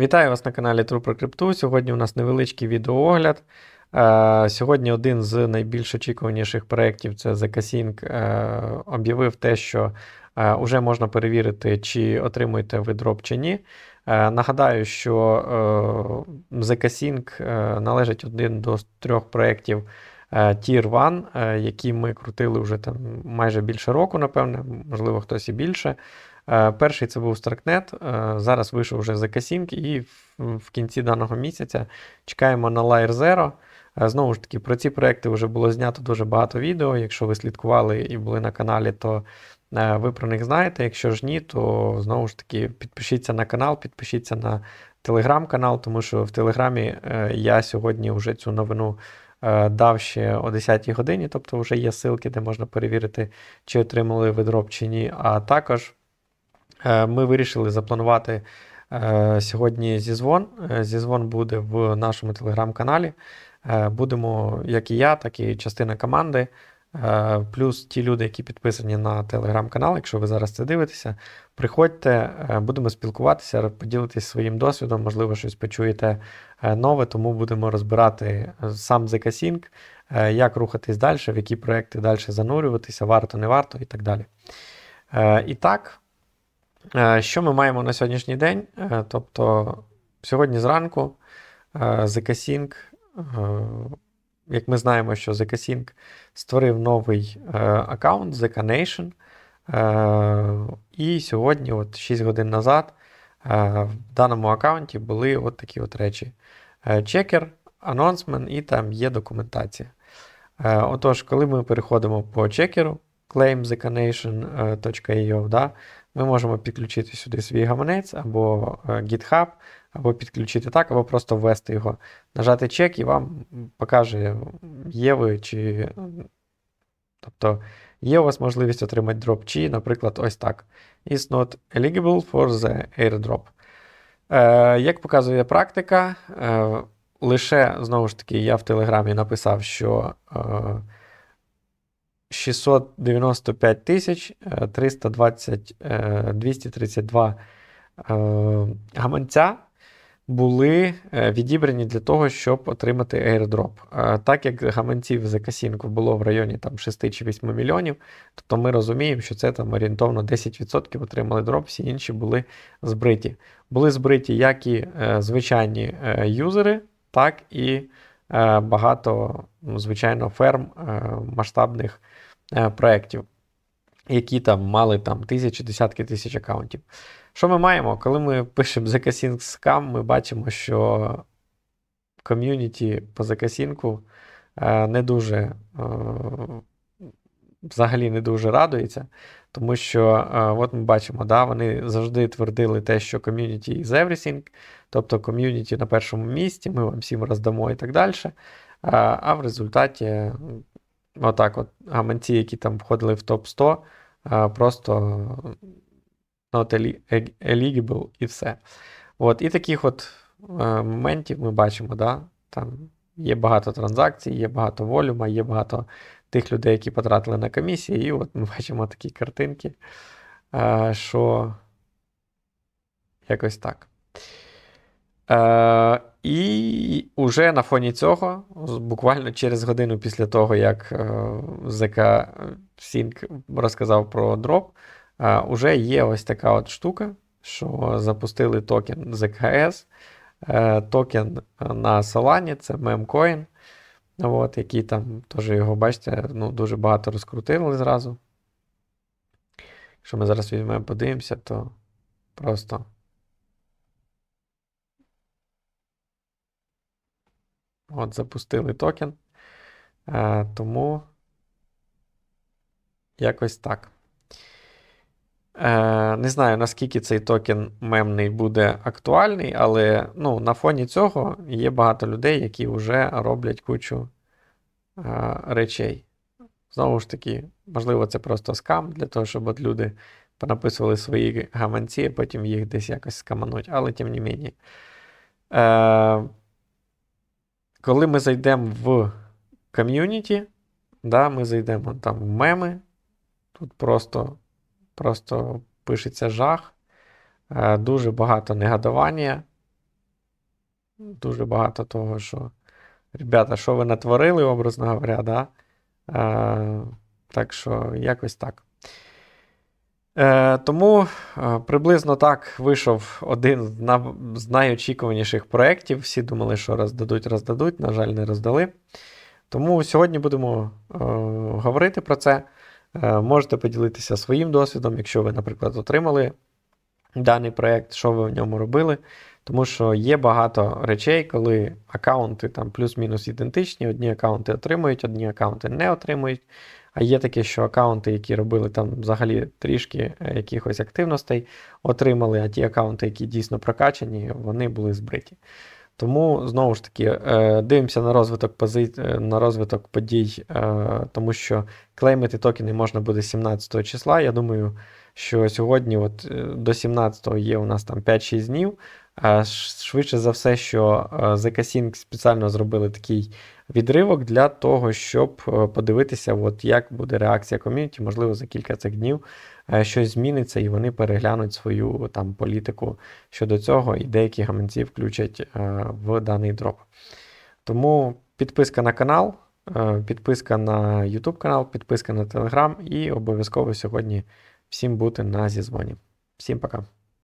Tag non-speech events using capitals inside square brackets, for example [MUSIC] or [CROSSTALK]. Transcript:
Вітаю вас на каналі True про крипту. Сьогодні у нас невеличкий відеоогляд. Е, Сьогодні один з найбільш очікуваніших проєктів це ZK-Sync, е, об'явив те, що е, вже можна перевірити, чи отримуєте ви дроп чи ні. Е, Нагадаю, що е, е, належить один до трьох проєктів е, Tier 1, е, які ми крутили вже там майже більше року, напевне, можливо, хтось і більше. Е, Перший це був Starknet, е, зараз вийшов вже ZK-Sync, і в- кінці даного місяця чекаємо на Layer Zero. Е, Знову ж таки, про ці проекти вже було знято дуже багато відео. Якщо ви слідкували і були на каналі, то е, ви про них знаєте. Якщо ж ні, то знову ж таки підпишіться на канал, підпишіться на телеграм-канал, тому що в Телеграмі е, я сьогодні вже цю новину е, дав ще о 10 годині, тобто вже є ссылки, де можна перевірити, чи отримали ви дроп чи ні. А також Е, Ми вирішили запланувати е, сьогодні зізвон. Е, Зізвон буде в нашому телеграм-каналі. Е, Будемо, як і я, так і частина команди. Е, Плюс ті люди, які підписані на телеграм-канал, якщо ви зараз це дивитеся, приходьте, е, будемо спілкуватися, поділитись своїм досвідом, можливо, щось почуєте е, нове, тому будемо розбирати сам ZK-Sync, як рухатись далі, в які проекти далі занурюватися, варто, не варто і так далі. І так, Що ми маємо на сьогоднішній день? Тобто, сьогодні зранку ZK-Sync, як ми знаємо, що ZK-Sync створив новий е, аккаунт ZK Nation. Е, І сьогодні, от 6 годин назад, е, в даному аккаунті були от такі от речі: Е, чекер, анонсмент і там є документація. Е, Отож, коли ми переходимо по чекеру, claimzkanation.io, да, ми можемо підключити сюди свій гаманець або е, GitHub, або підключити так, або просто ввести його, нажати чек і вам покаже, є ви чи. Тобто є у вас можливість отримати дроп, чи, наприклад, ось так. Is not eligible for the airdrop. Е, як показує практика, е, лише знову ж таки я в Телеграмі написав, що. Е, 695 тисяч е, 320, е, 232 е, гаманця були е, відібрані для того, щоб отримати airdrop. Е, Так як гаманців за касінку було в районі там, 6 чи 8 мільйонів, тобто ми розуміємо, що це там орієнтовно 10% отримали дроп, всі інші були збриті. Були збриті як і е, звичайні е, юзери, так і е, багато, ну, звичайно, ферм е, масштабних е, проєктів, які там мали там тисячі, десятки тисяч аккаунтів. Що ми маємо? Коли ми пишемо ZK-Sync Scam, ми бачимо, що ком'юніті по е, не дуже е, взагалі не дуже радується, тому що е, от ми бачимо, да, вони завжди твердили те, що ком'юніті is everything, тобто ком'юніті на першому місці, ми вам всім роздамо і так далі. А, а в результаті, отак, от гаманці, які там входили в топ-100, просто not eligible і все. От, і таких от е, моментів ми бачимо, да? там є багато транзакцій, є багато волюма, є багато тих людей, які потратили на комісії, і от ми [LAUGHS] бачимо такі картинки, е, що якось так. Е, і уже на фоні цього, буквально через годину після того, як е, ЗК Sync розказав про дроп, уже є ось така от штука, що запустили токен е, токен на Solana, це мемкоін, от, Які там теж його, бачите, ну, дуже багато розкрутили зразу. Якщо ми зараз візьмемо, подивимося, то просто. От, запустили токен. Е, тому якось так. Е, не знаю, наскільки цей токен мемний буде актуальний, але ну, на фоні цього є багато людей, які вже роблять кучу е, речей. Знову ж таки, можливо, це просто скам для того, щоб от люди понаписували свої гаманці, а потім їх десь якось скамануть, але тим не мені. Е, коли ми зайдемо в ком'юніті, да, ми зайдемо там в меми, тут просто, просто пишеться жах, е, дуже багато негодування. дуже багато того, що ребята, що ви натворили, образно говоря, да? Е, так що якось так. Е, тому приблизно так вийшов один з на- з найочікуваніших проєктів. Всі думали, що роздадуть, роздадуть, на жаль, не роздали. Тому сьогодні будемо говорити про це. Е, можете поділитися своїм досвідом, якщо ви, наприклад, отримали даний проєкт, що ви в ньому робили. Тому що є багато речей, коли аккаунти там плюс-мінус ідентичні, одні аккаунти отримують, одні аккаунти не отримують. А є таке, що аккаунти, які робили там взагалі трішки е, якихось активностей, отримали, а ті аккаунти, які дійсно прокачані, вони були збриті. Тому знову ж таки е, дивимося на розвиток пози... е, на розвиток подій, е, тому що клеймити токени можна буде 17 числа. Я думаю, що сьогодні, от до 17 є у нас там 5-6 днів. Швидше за все, що е, ZK-Sync спеціально зробили такий відривок для того, щоб е, подивитися, от як буде реакція ком'юніті. Можливо, за кілька цих днів е, щось зміниться, і вони переглянуть свою там політику щодо цього, і деякі гаманці включать е, в даний дроп. Тому підписка на канал, е, підписка на YouTube канал, підписка на Telegram і обов'язково сьогодні всім бути на зізвоні. Всім пока.